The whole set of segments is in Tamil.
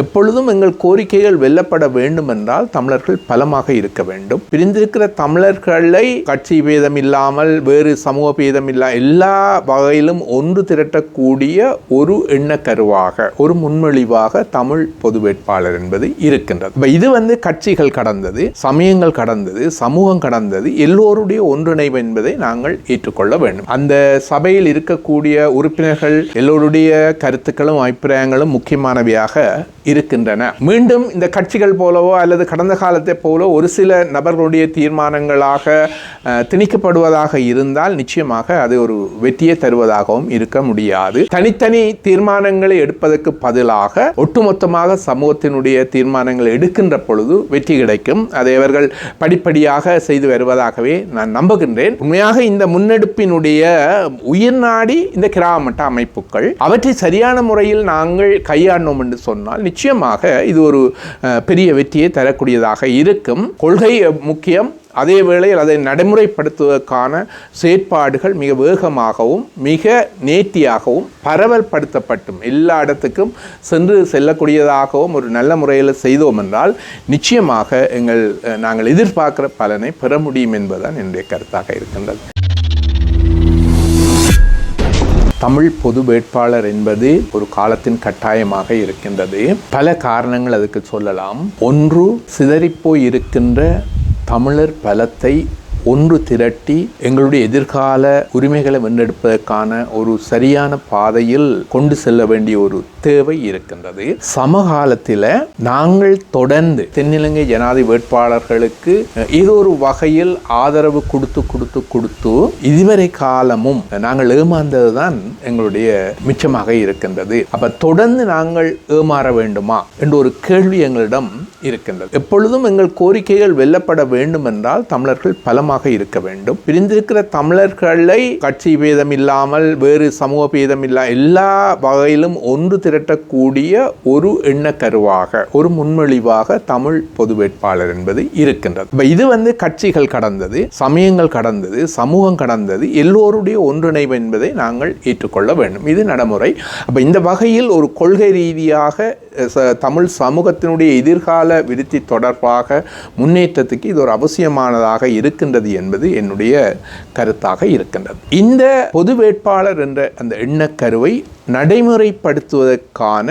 எப்பொழுதும் எங்கள் கோரிக்கைகள் வெல்லப்பட வேண்டும் என்றால் தமிழர்கள் பலமாக இருக்க வேண்டும். பிரிந்திருக்கிற தமிழர்களை கட்சி பேதம் இல்லாமல் வேறு சமூக பேதம் இல்லா எல்லா வகையிலும் ஒன்று திரட்டக்கூடிய ஒரு எண்ணக்கருவாக ஒரு முன்மொழிவாக தமிழ் பொது வேட்பாளர் என்பது இருக்கின்றது. இது வந்து கட்சிகள் கடந்தது சமயங்கள் கடந்தது சமூகம் கடந்தது எல்லோருடைய ஒன்றிணைவு என்பதை நாங்கள் ஏற்றுக்கொள்ள வேண்டும். அந்த சபையில் இருக்கக்கூடிய உறுப்பினர்கள் எல்லோருடைய கருத்துக்களும் அபிப்பிராயங்களும் முக்கியமானவையாக இருக்கின்றன. மீண்டும் இந்த கட்சிகள் போலவோ அல்லது கடந்த காலத்தை போலோ ஒரு சில நபர்களுடைய தீர்மானங்களாக திணிக்கப்படுவதாக இருந்தால் நிச்சயமாக அது ஒரு வெற்றியை தருவதாகவும் இருக்க முடியாது. தனித்தனி தீர்மானங்களை எடுப்பதற்கு பதிலாக ஒட்டுமொத்தமாக சமூகத்தினுடைய தீர்மானங்களை எடுக்கின்ற பொழுது வெற்றி கிடைக்கும். அதை அவர்கள் படிப்படியாக செய்து வருவதாகவே நான் நம்புகின்றேன். உண்மையாக இந்த முன்னெடுப்பினுடைய உயிர்நாடி இந்த கிராம மட்ட அமைப்புகள் அவற்றை சரியான முறையில் நாங்கள் கையாண்டோம் என்று சொன்னால் நிச்சயமாக இது ஒரு பெரிய வெற்றியை தரக்கூடியதாக இருக்கும். கொள்கை முக்கியம். அதே வேளையில் அதை நடைமுறைப்படுத்துவதற்கான செயற்பாடுகள் மிக வேகமாகவும் மிக நேர்த்தியாகவும் பரவல்படுத்தப்பட்டும். எல்லா இடத்துக்கும் சென்று செல்லக்கூடியதாகவும் ஒரு நல்ல முறையில் செய்தோம் என்றால் நிச்சயமாக எங்கள் நாங்கள் எதிர்பார்க்குற பலனை பெற முடியும் என்பதுதான் என்னுடைய கருத்தாக இருக்கின்றது. தமிழ் பொது வேட்பாளர் என்பது ஒரு காலத்தின் கட்டாயமாக இருக்கின்றது. பல காரணங்கள் அதுக்கு சொல்லலாம். ஒன்று சிதறிப்போய் இருக்கின்ற தமிழர் பலத்தை ஒன்று திரட்டி எங்களுடைய எதிர்கால உரிமைகளை வென்றெடுப்பதற்கான ஒரு சரியான பாதையில் கொண்டு செல்ல வேண்டிய ஒரு தேவை இருக்கின்றது. சமகாலத்தில் நாங்கள் தொடர்ந்து தென்னிலங்கை ஜனாதி வேட்பாளர்களுக்கு ஏதோ ஒரு வகையில் ஆதரவு கொடுத்து கொடுத்து கொடுத்து இதுவரை காலமும் நாங்கள் ஏமாந்தது தான் எங்களுடைய மிச்சமாக இருக்கின்றது. அப்ப தொடர்ந்து நாங்கள் ஏமாற வேண்டுமா என்ற ஒரு கேள்வி எங்களிடம் இருக்கின்றது. எப்பொழுதும் எங்கள் கோரிக்கைகள் வெல்லப்பட வேண்டும் என்றால் தமிழர்கள் பலமாக இருக்க வேண்டும். பிரிந்திருக்கிற தமிழர்களை கட்சி பேதம் இல்லாமல் வேறு சமூக பேதம் இல்லா எல்லா வகையிலும் ஒன்று திரட்டக்கூடிய ஒரு எண்ணக்கருவாக ஒரு முன்மொழிவாக தமிழ் பொது வேட்பாளர் என்பது இருக்கின்றது. இது வந்து கட்சிகள் கடந்தது சமயங்கள் கடந்தது சமூகம் கடந்தது எல்லோருடைய ஒன்றிணைவு என்பதை நாங்கள் ஏற்றுக்கொள்ள வேண்டும். இது நடைமுறை. அப்போ இந்த வகையில் ஒரு கொள்கை ரீதியாக ச- தமிழ் சமூகத்தினுடைய எதிர்கால விருத்தி தொடர்பாக முன்னேற்றத்துக்கு இது ஒரு அவசியமானதாக இருக்கின்றது என்பது என்னுடைய கருத்தாக இருக்கின்றது. இந்த பொது வேட்பாளர் என்ற அந்த எண்ணக்கருவை நடைமுறைப்படுத்துவதற்கான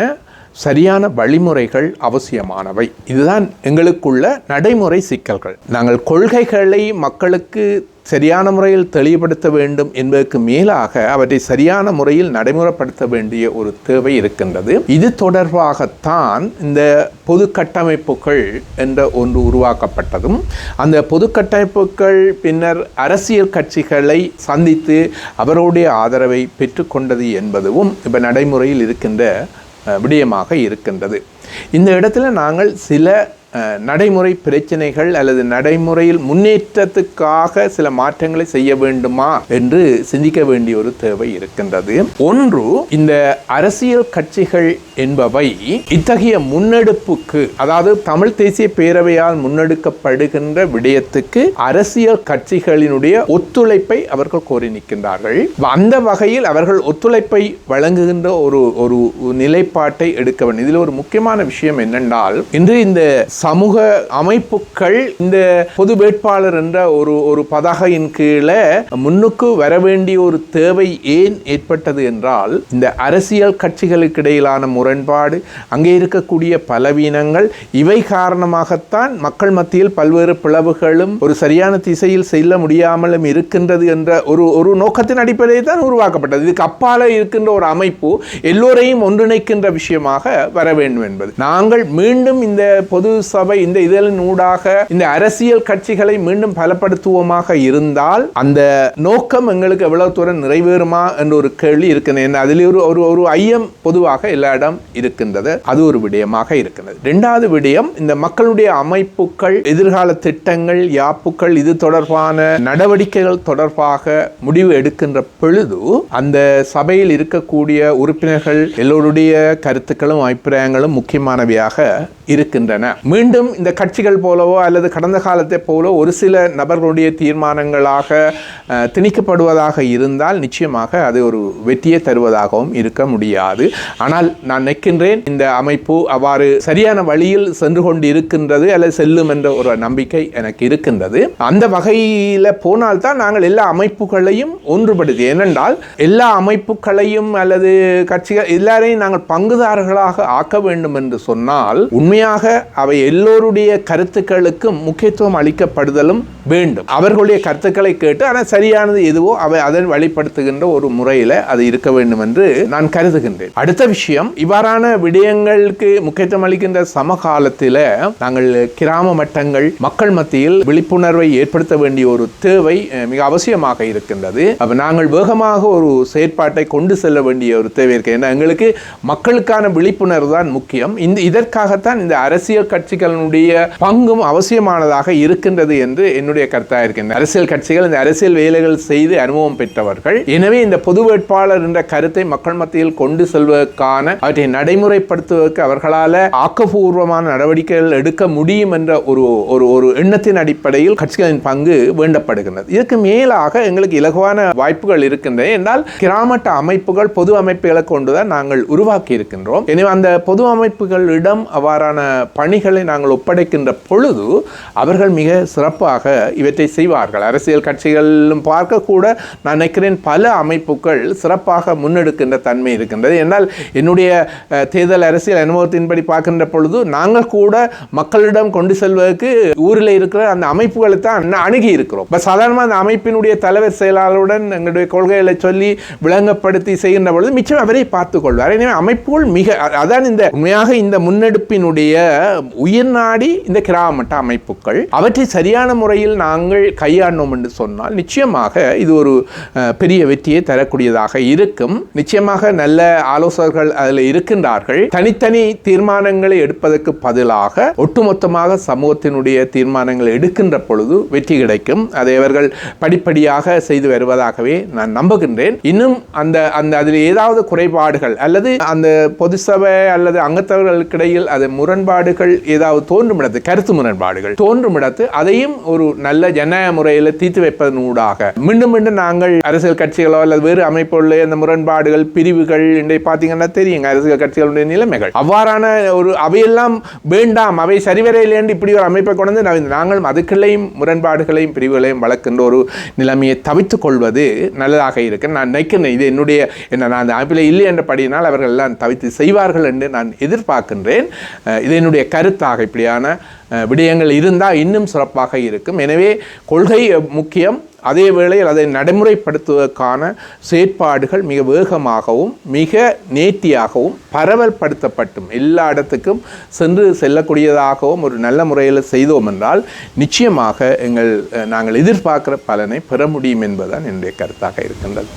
சரியான வழிமுறைகள் அவசியமானவை. இதுதான் எங்களுக்குள்ள நடைமுறை சிக்கல்கள். நாங்கள் கொள்கைகளை மக்களுக்கு சரியான முறையில் தெளிவுபடுத்த வேண்டும் என்பதற்கு மேலாக அவற்றை சரியான முறையில் நடைமுறைப்படுத்த வேண்டிய ஒரு தேவை இருக்கின்றது. இது தொடர்பாகத்தான் இந்த பொது கட்டமைப்புகள் என்ற ஒன்று உருவாக்கப்பட்டதும் அந்த பொது கட்டமைப்புகள் பின்னர் அரசியல் கட்சிகளை சந்தித்து அவருடைய ஆதரவை பெற்றுக்கொண்டது என்பதும் இப்போ நடைமுறையில் இருக்கின்ற விடயமாக இருக்கின்றது. இந்த இடத்துல நாங்கள் சில நடைமுறை பிரச்சனைகள் அல்லது நடைமுறையில் முன்னேற்றத்துக்காக சில மாற்றங்களை செய்ய வேண்டுமா என்று சிந்திக்க வேண்டிய ஒரு தேவை இருக்கின்றது. ஒன்று இந்த அரசியல் கட்சிகள் என்பவை இத்தகைய முன்னெடுப்புக்கு அதாவது தமிழ் தேசிய பேரவையால் முன்னெடுக்கப்படுகின்ற விடயத்துக்கு அரசியல் கட்சிகளினுடைய ஒத்துழைப்பை அவர்கள் கோரி நிற்கின்றார்கள். அந்த வகையில் அவர்கள் ஒத்துழைப்பை வழங்குகின்ற ஒரு ஒரு நிலைப்பாட்டை எடுக்க வேண்டும். இதில் ஒரு முக்கியமான விஷயம் என்னென்றால் இன்று இந்த சமூக அமைப்புகள் இந்த பொது வேட்பாளர் என்ற ஒரு ஒரு பதாகையின் கீழே முன்னுக்கு வர வேண்டிய ஒரு தேவை ஏன் ஏற்பட்டது என்றால் இந்த அரசியல் கட்சிகளுக்கு இடையிலான முரண்பாடு அங்கே இருக்கக்கூடிய பலவீனங்கள் இவை காரணமாகத்தான் மக்கள் மத்தியில் பல்வேறு பிளவுகளும் ஒரு சரியான திசையில் செல்ல முடியாமலும் இருக்கின்றது என்ற ஒரு ஒரு நோக்கத்தின் அடிப்படையில் தான் உருவாக்கப்பட்டது. இதுக்கு அப்பால இருக்கின்ற ஒரு அமைப்பு எல்லோரையும் ஒன்றிணைக்கின்ற விஷயமாக வர வேண்டும் என்பது. நாங்கள் மீண்டும் இந்த பொது சபை இந்த இதழின் ஊடாக இந்த அரசியல் கட்சிகளை மீண்டும் பலப்படுத்துவோமாக இருந்தால் அந்த நோக்கம் எங்களுக்கு எவ்வளவு தூரம் நிறைவேறுமா என்ற ஒரு கேள்வி இருக்கிறது அதில் ஒரு ஒரு ஒரு ஐயம் பொதுவாக எல்லா இடம் இருக்கின்றது. அது ஒரு விடயமாக இருக்கின்றது. இரண்டாவது விடயம் இந்த மக்களுடைய அமைப்புகள் எதிர்கால திட்டங்கள் யாப்புக்கள் இது தொடர்பான நடவடிக்கைகள் தொடர்பாக முடிவு எடுக்கின்ற பொழுது அந்த சபையில் இருக்கக்கூடிய உறுப்பினர்கள் எல்லோருடைய கருத்துக்களும் அபிப்பிராயங்களும் முக்கியமானவையாக இருக்கின்றன. மீண்டும் இந்த கட்சிகள் போலவோ அல்லது கடந்த காலத்தை போலோ ஒரு சில நபர்களுடைய தீர்மானங்களாக திணிக்கப்படுவதாக இருந்தால் நிச்சயமாக அது ஒரு வெற்றியை தருவதாகவும் இருக்க முடியாது. ஆனால் நான் நிற்கின்றேன் இந்த அமைப்பு அவ்வாறு சரியான வழியில் சென்று கொண்டு இருக்கின்றது அல்லது செல்லும் என்ற ஒரு நம்பிக்கை எனக்கு இருக்கின்றது. அந்த வகையில் போனால்தான் நாங்கள் எல்லா அமைப்புகளையும் ஒன்றுபடுத்தி ஏனென்றால் எல்லா அமைப்புகளையும் அல்லது கட்சிகள் எல்லாரையும் நாங்கள் பங்குதாரர்களாக ஆக்க வேண்டும் என்று சொன்னால் உண்மையாக அவை எல்லோருடைய கருத்துக்களுக்கும் முக்கியத்துவம் அளிக்கப்படுதலும் வேண்டும். அவர்களுடைய கருத்துக்களை கேட்டு ஆனால் சரியானது எதுவோ அவை அதை வழிப்படுத்துகின்ற ஒரு முறையில் அது இருக்க வேண்டும் என்று நான் கருதுகின்றேன். அடுத்த விஷயம் இவ்வாறான விடயங்களுக்கு முக்கியத்துவம் அளிக்கின்ற சமகாலத்தில் நாங்கள் கிராம மட்டங்கள் மக்கள் மத்தியில் விழிப்புணர்வை ஏற்படுத்த வேண்டிய ஒரு தேவை மிக அவசியமாக இருக்கின்றது. அப்போ நாங்கள் வேகமாக ஒரு செயற்பாட்டை கொண்டு செல்ல வேண்டிய ஒரு தேவை இருக்கு ஏன்னா எங்களுக்கு மக்களுக்கான விழிப்புணர்வு தான் முக்கியம். இந்த இதற்காகத்தான் இந்த அரசியல் கட்சிகளினுடைய பங்கும் அவசியமானதாக இருக்கின்றது என்று என்னுடைய கருத்தாக இருக்கின்றது அரசியல் கட்சிகள் இந்த அரசியல் வேலைகள் செய்து அனுபவம் பெற்றவர்கள். எனவே இந்த பொது வேட்பாளர் என்ற கருத்தை மக்கள் மத்தியில் கொண்டு செல்வதற்கான அவற்றை நடைமுறைப்படுத்துவதற்கு அவர்களால் ஆக்கப்பூர்வமான நடவடிக்கைகள் எடுக்க முடியும் என்ற ஒரு ஒரு ஒரு எண்ணத்தின் அடிப்படையில் கட்சிகளின் பங்கு வேண்டப்படுகின்றது. இதற்கு மேலாக எங்களுக்கு இலகுவான வாய்ப்புகள் இருக்கின்றன. என்றால் கிராமட்ட அமைப்புகள் பொது அமைப்புகளை கொண்டுதான் நாங்கள் உருவாக்கி இருக்கின்றோம் எனவே அந்த பொது அமைப்புகளிடம் அவ்வாறான பணிகளை நாங்கள் ஒப்படைக்கின்ற பொழுது அவர்கள் மிக சிறப்பாக இவற்றை செய்வார்கள். அரசியல் கட்சிகளிலும் பார்க்கக்கூட நான் நினைக்கிறேன் பல அமைப்புகள் சிறப்பாக முன்னெடுக்கின்ற தன்மை இருக்கின்றது. என்னால் என்னுடைய தேர்தல் அரசியல் அனுபவத்தின்படி பார்க்கின்ற பொழுது நாங்கள் கூட மக்களிடம் கொண்டு செல்வதற்கு ஊரில் இருக்கிற அந்த அமைப்புகளை தான் அணுகி இருக்கிறோம். இப்போ சாதாரணமாக அந்த அமைப்பினுடைய தலைவர் செயலாளருடன் எங்களுடைய கொள்கைகளை சொல்லி விளங்கப்படுத்தி செய்கின்ற பொழுது மிச்சம் அவரை பார்த்துக் கொள்வார். எனவே அமைப்புகள் மிக அதான் இந்த உண்மையாக இந்த முன்னெடுப்பினுடைய உயிர்நாடி இந்த கிராம மட்ட அமைப்புகள். அவற்றை சரியான முறையில் நாங்கள் கையாண்டோம் என்று சொன்னால் நிச்சயமாக இது ஒரு பெரிய வெற்றியை தரக்கூடியதாக இருக்கும். நிச்சயமாக நல்ல ஆலோசகர்கள் அதில் இருக்கின்றார்கள். தனித்தனி தீர்மானங்களை எடுப்பதற்கு பதிலாக ஒட்டுமொத்தமாக சமூகத்தினுடைய தீர்மானங்களை எடுக்கின்ற பொழுது வெற்றி கிடைக்கும். அதை அவர்கள் படிப்படியாக செய்து வருவதாகவே நான் நம்புகின்றேன். இன்னும் அந்த அந்த அதில் ஏதாவது குறைபாடுகள் அல்லது அந்த பொது சபை அல்லது அங்கத்தவர்களுக்கிடையில் அது முரண்பாடுகள் ஏதாவது தோன்றும் இடத்து கருத்து முரண்பாடுகள். தோன்றும் இடத்து அதையும் ஒரு நல்ல ஜனநாயக முறையில் தீர்த்து வைப்பதனூடாக. மீண்டும் மீண்டும் நாங்கள் அரசியல் கட்சிகளோ அல்லது வேறு அமைப்புள்ள அந்த முரண்பாடுகள் பிரிவுகள் இன்றைக்கு பார்த்தீங்கன்னா தெரியுங்க. அரசியல் கட்சிகளுடைய நிலைமைகள். அவ்வாறான ஒரு அவையெல்லாம் வேண்டாம். அவை சரிவரையிலேண்டு இப்படி ஒரு அமைப்பை கொண்டு வந்து நாங்களும் அதுக்குள்ளேயும் முரண்பாடுகளையும் பிரிவுகளையும் வளர்க்கின்ற ஒரு நிலைமையை தவித்துக் கொள்வது நல்லதாக இருக்கு நான் நினைக்கிறேன் இது என்னுடைய என்ன நான் அந்த அமைப்பில் இல்லை என்ற படியினால் அவர்கள் எல்லாம் தவித்து செய்வார்கள் என்று நான் எதிர்பார்க்கின்றேன். இது என்னுடைய கருத்தாக இப்படியான விடயங்கள் இருந்தால் இன்னும் சிறப்பாக இருக்கும். எனவே கொள்கை முக்கியம். அதே வேளையில் அதை நடைமுறைப்படுத்துவதற்கான செயற்பாடுகள் மிக வேகமாகவும் மிக நேர்த்தியாகவும் பரவல்படுத்தப்பட்டும். எல்லா இடத்துக்கும் சென்று செல்லக்கூடியதாகவும் ஒரு நல்ல முறையில் செய்தோம் என்றால் நிச்சயமாக எங்கள் நாங்கள் எதிர்பார்க்குற பலனை பெற முடியும் என்பதுதான் என்னுடைய கருத்தாக இருக்கின்றது.